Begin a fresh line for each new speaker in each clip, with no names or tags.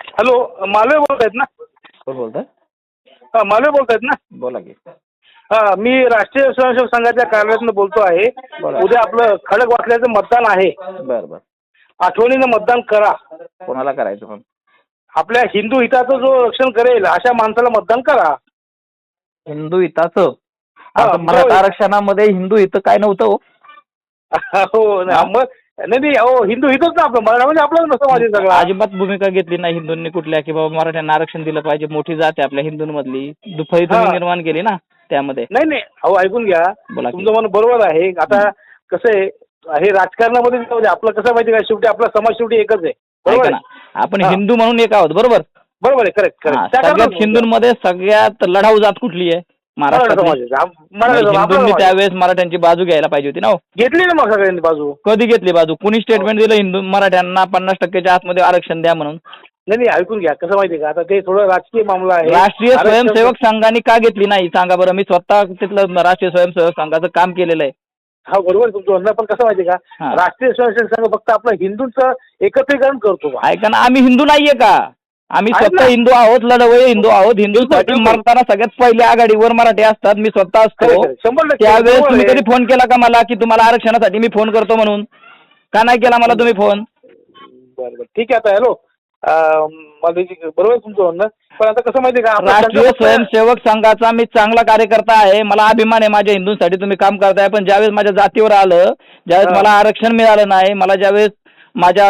Hello मालवे बोलत आहेत ना?
कोण बोलताय?
हा मालवे बोलत आहेत ना?
बोला की.
हा मी राष्ट्रीय स्वयंसेवक संघाच्या कार्यालयातून बोलतो आहे.
बोला.
उद्या आपलं खडक वाचल्याचं मतदान आहे.
बर बर.
आठवणीनं मतदान करा.
कोणाला करायचं
आपल्या हिंदू हिताचं जो रक्षण करेल अशा माणसाला मतदान करा.
हिंदू हिताचं?
हा,
आता मराठा. आरक्षणामध्ये हिंदू हित काय नव्हतं हो.
हो ना, मग नाही नाही अहो हिंदू हितच ना आपलं. मराठा म्हणजे आपलं नसतं माझे सगळं.
अजिबात भूमिका घेतली नाही हिंदूंनी कुठल्या की बाबा मराठ्यांना आरक्षण दिलं पाहिजे. मोठी जात आहे आपल्या हिंदूंमधली. दुफळी तुम्ही
हा.
निर्माण केली ना त्यामध्ये.
नाही नाही अहो ऐकून घ्या.
बोला की.
तुमचं म्हणणं बरोबर आहे. आता कसं आहे हे राजकारणामध्ये जाऊ दे. आपलं कसं माहिती का? शेवटी आपला समाज शेवटी एकच आहे. बरोबर
ऐका ना? आपण
हा.
हिंदू म्हणून एक आहोत बरोबर?
बरोबर आहे करेक्ट
हा,
करेक्ट
सगळ्यात हिंदूंमध्ये सगळ्यात लढाऊ जात कुठली आहे? महाराष्ट्रातली.
हा,
हिंदूंनी
समाज.
त्यावेळेस मराठ्यांची बाजू घ्यायला पाहिजे होती ना हो.
घेतली ना मग सगळ्यांनी बाजू.
कधी घेतली बाजू? कुणी स्टेटमेंट दिलं हिंदू मराठ्यांना पन्नास टक्क्याच्या आतमध्ये आरक्षण द्या म्हणून?
नाही नाही ऐकून घ्या. कसं माहिती का? आता ते थोडं राजकीय मामला आहे.
राष्ट्रीय स्वयंसेवक संघाने का घेतली नाही? सांगा बरं. मी स्वतः तिथलं राष्ट्रीय स्वयंसेवक संघाचं काम केलेलं आहे.
हा बरोबर तुमचं म्हणणं. पण कसं माहिती का?
हा.
राष्ट्रीय स्वयंसेवक संघ फक्त आपलं हिंदूंचं एकत्रीकरण करतो.
ऐका ना आम्ही हिंदू नाहीये का? आम्ही स्वतः. हिंदू आहोत लढवय हिंदू आहोत हिंदूसाठी
बिलकुल.
मरताना सगळ्यात पहिल्या आघाडीवर मराठी असतात मी स्वतः असतो त्यावेळेस तुम्ही. कधी फोन केला का मला की तुम्हाला आरक्षणासाठी मी फोन करतो म्हणून का नाही केला मला तुम्ही फोन
ठीक आहे आता हॅलो बरोबर तुमचं म्हणणं पण आता कसं माहिती का
राष्ट्रीय स्वयंसेवक संघाचा मी चांगला कार्यकर्ता आहे मला अभिमान आहे माझ्या हिंदूंसाठी तुम्ही काम करताय पण ज्यावेळेस माझ्या जातीवर आलं ज्यावेळेस. मला आरक्षण मिळालं नाही मला ज्यावेळेस माझ्या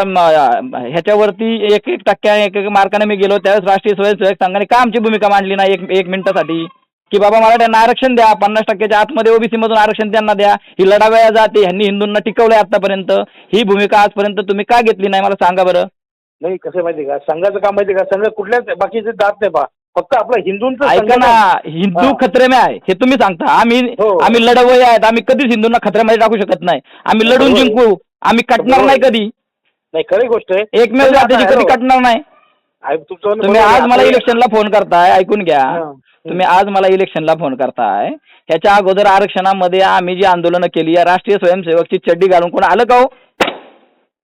ह्याच्यावरती एक एक टक्क्या एक एक मार्काने मी गेलो. त्यावेळेस राष्ट्रीय स्वयंसेवक संघाने का आमची भूमिका मांडली नाही एक एक मिनिटासाठी? की बाबा मला त्यांना आरक्षण द्या पन्नास टक्क्याच्या आतमध्ये ओबीसी मधून आरक्षण त्यांना द्या. ही लढावया जाते ह्यांनी हिंदूंना टिकवलंय आतापर्यंत. ही भूमिका आजपर्यंत तुम्ही का घेतली नाही मला सांगा बरं.
नाही कसं माहिती का? संघाचं काम माहिती का? संघ कुठल्याच बाकीचे जात नाही बा. फक्त आपलं हिंदूंचं
ऐका ना हिंदू
हा.
खतरे में आहे. हे तुम्ही सांगता. आम्ही
हो.
आम्ही लढवय आहेत. आम्ही कधीच हिंदूंना खतऱ्यामध्ये टाकू शकत नाही. आम्ही लढून. जिंकू. आम्ही कटणार. नाही कधी.
नाही खरी गोष्ट आहे.
एकमेव जातीची कधी कटणार नाही?
तुमचं
तुम्ही
बरोबर आहे.
आज मला
आता-
इलेक्शनला फोन करताय ऐकून घ्या.
हा.
तुम्ही आज मला इलेक्शनला फोन करताय. ह्याच्या अगोदर आरक्षणामध्ये आम्ही जी आंदोलनं केली या राष्ट्रीय स्वयंसेवकची चड्डी घालून कोण आलं का हो?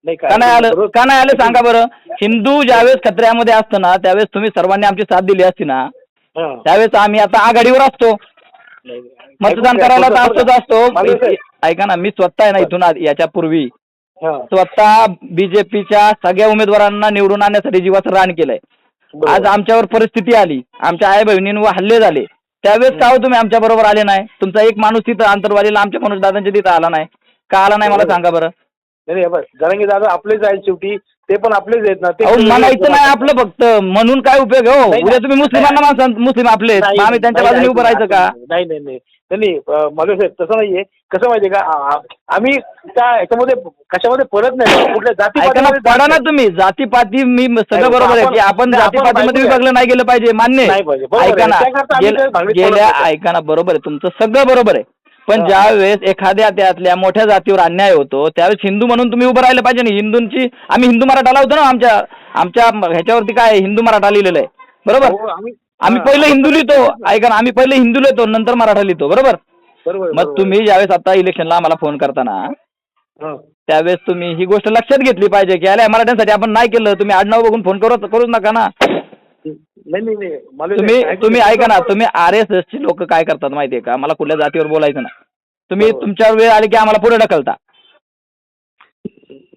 नाही
का नाही आलं?
बरोबर-
का नाही आलं? सांगा बरं. हिंदू ज्यावेळेस खत्र्यामध्ये असतं ना त्यावेळेस तुम्ही सर्वांनी आमची साथ दिली असती ना?
हा.
त्यावेळेस आम्ही आता आघाडीवर असतो.
नाही.
मतदान
ऐकून घ्या,
करायला तर
तुमचं-
असतोच असतो. ऐका ना मी स्वतः आहे ना इथून याच्यापूर्वी
हा.
स्वतः बीजेपीच्या सगळ्या उमेदवारांना निवडून आणण्यासाठी जीवाचं रान केलंय. आज आमच्यावर परिस्थिती आली. आमच्या आई बहिणींवर हल्ले झाले. त्यावेळेस का तुम्ही आमच्या बरोबर आले नाही. तुमचा एक माणूस तिथं आंतरवालीला आमच्या माणूस दादांच्या तिथं आला नाही. का आला नाही मला. सांगा बरं.
नाही नाही, बस. जरांगे दादा आपलेच आहेत शेवटी. ते पण आपलेच आहेत ना. ते
अहो
पण-
म्हणायचं नाही आपलं फक्त. म्हणून काय उपयोग हो?
नाही,
उद्या तुम्ही मुस्लिमांना
नाही.
माणसं मुस्लिम आपले.
नाही,
आम्ही त्यांच्या
नाही,
बाजूने
नाही,
उभं राहायचं का?
नाही नाही नाही नाही. मालवे साहेब तसं नाहीये. कसं माहितीये का? आ- आ- आम्ही त्या याच्यामध्ये कशामध्ये पडत नाही. कुठल्या जाती
ऐका ना पडा ना तुम्ही. जातीपाती मी सगळं
नाही,
बरोबर आहे
आपण-
की आपण
नाही, आपण
जातीपातीमध्ये
बायको
विभागलं नाही गेलं पाहिजे मान्य
नाही पाहिजे, बरोबर
ऐका
आहे.
ना
त्याकरता आम्ही
गेल्या
काही भांडणीत
गेल्या-
पडत नाही.
ऐका ना बरोबर आहे. तुमचं सगळं बरोबर आहे. पण. ज्या वेळेस एखाद्या त्यातल्या मोठ्या जातीवर अन्याय होतो त्यावेळेस हिंदू म्हणून तुम्ही उभं राहिलं पाहिजे ना. हिंदूंची आम्ही हिंदू मराठाला होतो ना आमच्या आमच्या ह्याच्यावरती काय? हिंदू मराठा लिहिलेलं आहे. बरोबर?
हो, आम्ही
पहिले हिंदू लिहितो. ऐका ना आम्ही पहिले हिंदू लिहितो नंतर मराठा लिहितो. बरोबर? मग तुम्ही ज्यावेळेस आता इलेक्शनला आम्हाला फोन करताना. त्यावेळेस तुम्ही ही गोष्ट लक्षात घेतली पाहिजे की अरे मराठ्यांसाठी आपण नाही केलं. तुम्ही आडनाव बघून फोन करू करूच नका ना.
नाही नाही नाही. मालवे
तुम्ही तुम्ही. ऐका ना तुम्ही आर एस एसची लोक काय करतात माहितीये का? मला कुठल्या जातीवर बोलायचं ना तुम्ही. तुमच्यावर वेळ आली की आम्हाला पुढे ढकलता.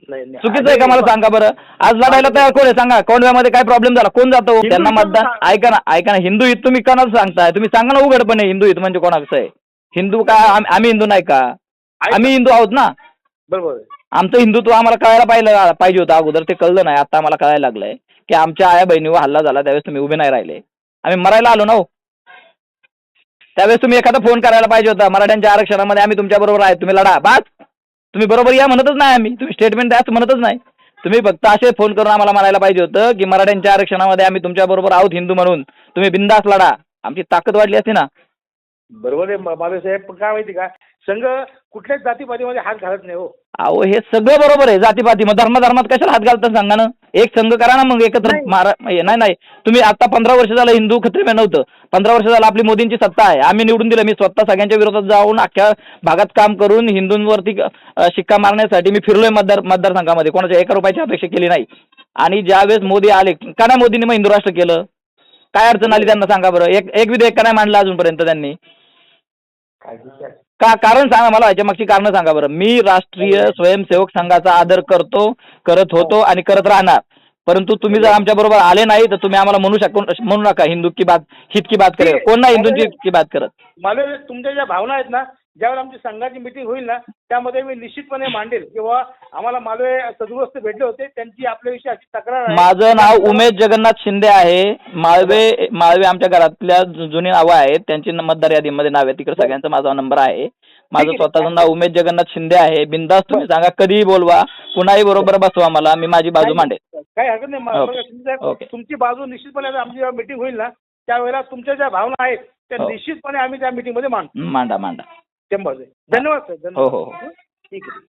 नाही, नाही.
चुकीचं आहे का मला सांगा बरं? आज लढायला तयार कोण आहे? सांगा. कोंडव्यामध्ये काय प्रॉब्लेम झाला? कोण जातो?
हिंदू
त्यांना
हित
मतदान
सांगा.
ऐका ना ऐका ना. हिंदू हित तुम्ही कोणाचं सांगताय? तुम्ही सांगा ना उघडपणे हिंदू हित म्हणजे कोणाचं आहे. हिंदू काय आम- आम्ही हिंदू नाही का?
ऐका.
आम्ही हिंदू आहोत ना?
बरोबर आहे.
आमचं हिंदुत्व आम्हाला कळायला पाहिलं पाहिजे होतं अगोदर. ते कळलं नाही. आता आम्हाला कळायला लागलंय. की आमच्या आया बहिणीवर हल्ला झाला त्यावेळेस तुम्ही उभे नाही राहिले. आम्ही मरायला आलो ना हो. त्यावेळेस तुम्ही एखादा फोन करायला पाहिजे होता मराठ्यांच्या आरक्षणामध्ये आम्ही तुमच्या बरोबर आहे तुम्ही लढा बास. तुम्ही बरोबर या म्हणतच नाही आम्ही तुम्ही स्टेटमेंट द्याच म्हणतच नाही. तुम्ही फक्त असे फोन करून आम्हाला म्हणायला पाहिजे होतं की मराठ्यांच्या आरक्षणामध्ये आम्ही तुमच्या बरोबर आहोत हिंदू म्हणून. तुम्ही बिंदास लढा. आमची ताकद वाढली असते ना.
बरोबर आहे मालवे साहेब पण काय माहिती का? संघ कुठल्याच जातीपातीमध्ये हात घालत नाही हो.
अहो हे सगळं बरोबर आहे. जातीपाती. मग धर्माधर्मात कशाला हात घालतात सांगा ना? एक संघ करा ना मग एकत्र.
नाही.
मारा नाही नाही. तुम्ही आता पंधरा वर्ष झालं हिंदू खत्रिमे नव्हतं. पंधरा वर्ष झालं आपली मोदींची सत्ता आहे. आम्ही निवडून दिलं. मी स्वतः सगळ्यांच्या विरोधात जाऊन अख्ख्या भागात काम करून हिंदूंवरती शिक्का मारण्यासाठी मी फिरलोय मतदार मतदारसंघामध्ये. कोणाच्या एका रुपयाची अपेक्षा केली नाही. आणि ज्यावेळेस मोदी आले का नाही मोदींनी मग हिंदू राष्ट्र केलं? काय अडचण आली त्यांना सांगा बरं. एक एक विधेयक का नाही मांडलं अजूनपर्यंत त्यांनी? का कारण सांगा मला याच्या मागची कारणं सांगा बरं. मी राष्ट्रीय स्वयंसेवक संघाचा आदर करतो करत होतो आणि करत राहणार. परंतु तुम्ही जर आमच्या बरोबर आले नाही तर तुम्ही आम्हाला म्हणू शकू म्हणू नका हिंदू की बात हित की बात करे कोण नाही हिंदूंची की बात करत?
मला तुमच्या ज्या भावना आहेत ना ज्यावेळेला आमची संघाची मिटिंग होईल ना त्यामध्ये मी निश्चितपणे मांडेल. किंवा आम्हाला मालवे सदुरस्त भेटले होते त्यांची आपल्याविषयी अशी तक्रार आहे.
माझं नाव उमेश जगन्नाथ शिंदे आहे. माळवे माळवे आमच्या घरातल्या जु- जुनी नावं आहेत. त्यांची न- मतदार यादीमध्ये नाव आहे तिकडे सगळ्यांचा माझा नंबर आहे. माझं
ठीक आहे.
स्वतःचं नाव उमेश जगन्नाथ शिंदे आहे. बिंदास तुम्ही सांगा कधीही बोलवा. कुणाही बरोबर बसवा मला. मी माझी बाजू मांडेल.
काही हरकत नाही.
ओके.
तुमची बाजू निश्चितपणे आता आमची जेव्हा मिटिंग होईल ना त्यावेळेला तुमच्या ज्या भावना आहेत त्या
हो.
निश्चितपणे आम्ही त्या मिटिंगमध्ये
मांडा मांडा.
शंभर धन्यवाद सर
हो, हो, हो.
धन्यवाद ठीक आहे.